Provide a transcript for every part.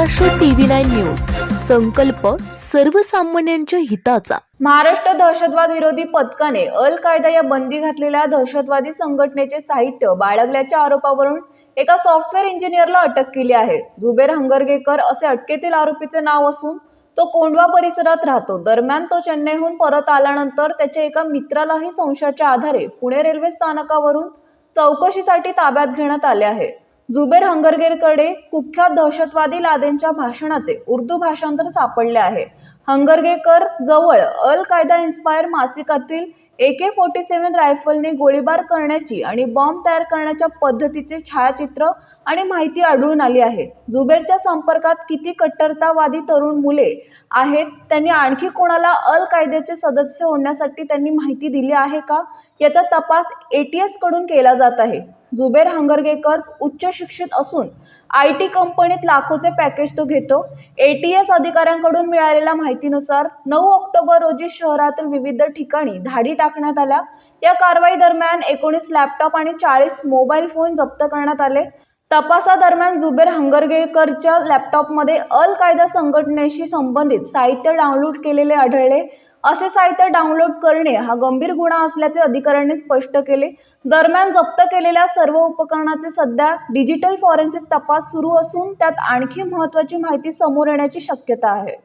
Maharashtra TV nine news. संकल्प सर्वसामान्यांच्या हिताचा. महाराष्ट्र दहशतवाद विरोधी पथकाने अल कायदा या बंदी घातलेल्या दहशतवादी संघटनेचे साहित्य बाळगल्याच्या आरोपावरून एका सॉफ्टवेअर इंजिनियरला अटक केली आहे. जुबेर हंगरगेकर असे अटकेतील आरोपीचे नाव असून तो कोंडवा परिसरात राहतो. दरम्यान तो चेन्नईहून परत आल्यानंतर त्याच्या एका मित्रालाही संशयाच्या आधारे पुणे रेल्वे स्थानकावरून चौकशीसाठी ताब्यात घेण्यात आले आहे. जुबेर हंगरगेरकडे कुख्यात दहशतवादी लादेनच्या भाषणाचे उर्दू भाषांतर सापडले आहे. हंगरगेकर जवळ अल कायदा इन्स्पायर मासिकातील ए के फोर्टी सेव्हन रायफलने गोळीबार करण्याची आणि बॉम्ब तयार करण्याच्या पद्धतीचे छायाचित्र आणि माहिती आढळून आली आहे. जुबेरच्या संपर्कात किती कट्टरतावादी तरुण मुले आहेत त्यांनी आणखी कोणाला अल कायद्याचे सदस्य होण्यासाठी त्यांनी माहिती दिली आहे का? याचा तपास ए टी कडून केला जात आहे. जुबेर हंगरगेकर उच्च शिक्षित असून आय टी कंपनीत लाखोचे पॅकेज तो घेतो. ए टी एस अधिकाऱ्यांकडून मिळालेल्या माहितीनुसार नऊ ऑक्टोबर रोजी शहरातील विविध ठिकाणी धाडी टाकण्यात आल्या. या कारवाई दरम्यान एकोणीस लॅपटॉप आणि चाळीस मोबाईल फोन जप्त करण्यात आले. तपासादरम्यान जुबेर हंगरगेकरच्या लॅपटॉपमध्ये अल कायदा संघटनेशी संबंधित साहित्य डाउनलोड केलेले आढळले. असे साहित्य डाउनलोड करणे हा गंभीर गुन्हा असल्याचे अधिकाऱ्यांनी स्पष्ट केले. दरम्यान जप्त केलेल्या सर्व उपकरणाचे सध्या डिजिटल फॉरेन्सिक तपास सुरू असून त्यात आणखी महत्त्वाची माहिती समोर येण्याची शक्यता आहे.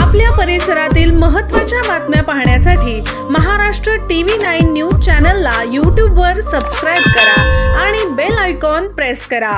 आपल्या परिसरातील महत्त्वाच्या बातम्या पाहण्यासाठी महाराष्ट्र टीव्ही नाईन न्यूज चॅनलला यूट्यूबवर सबस्क्राईब करा आणि बेल आयकॉन प्रेस करा.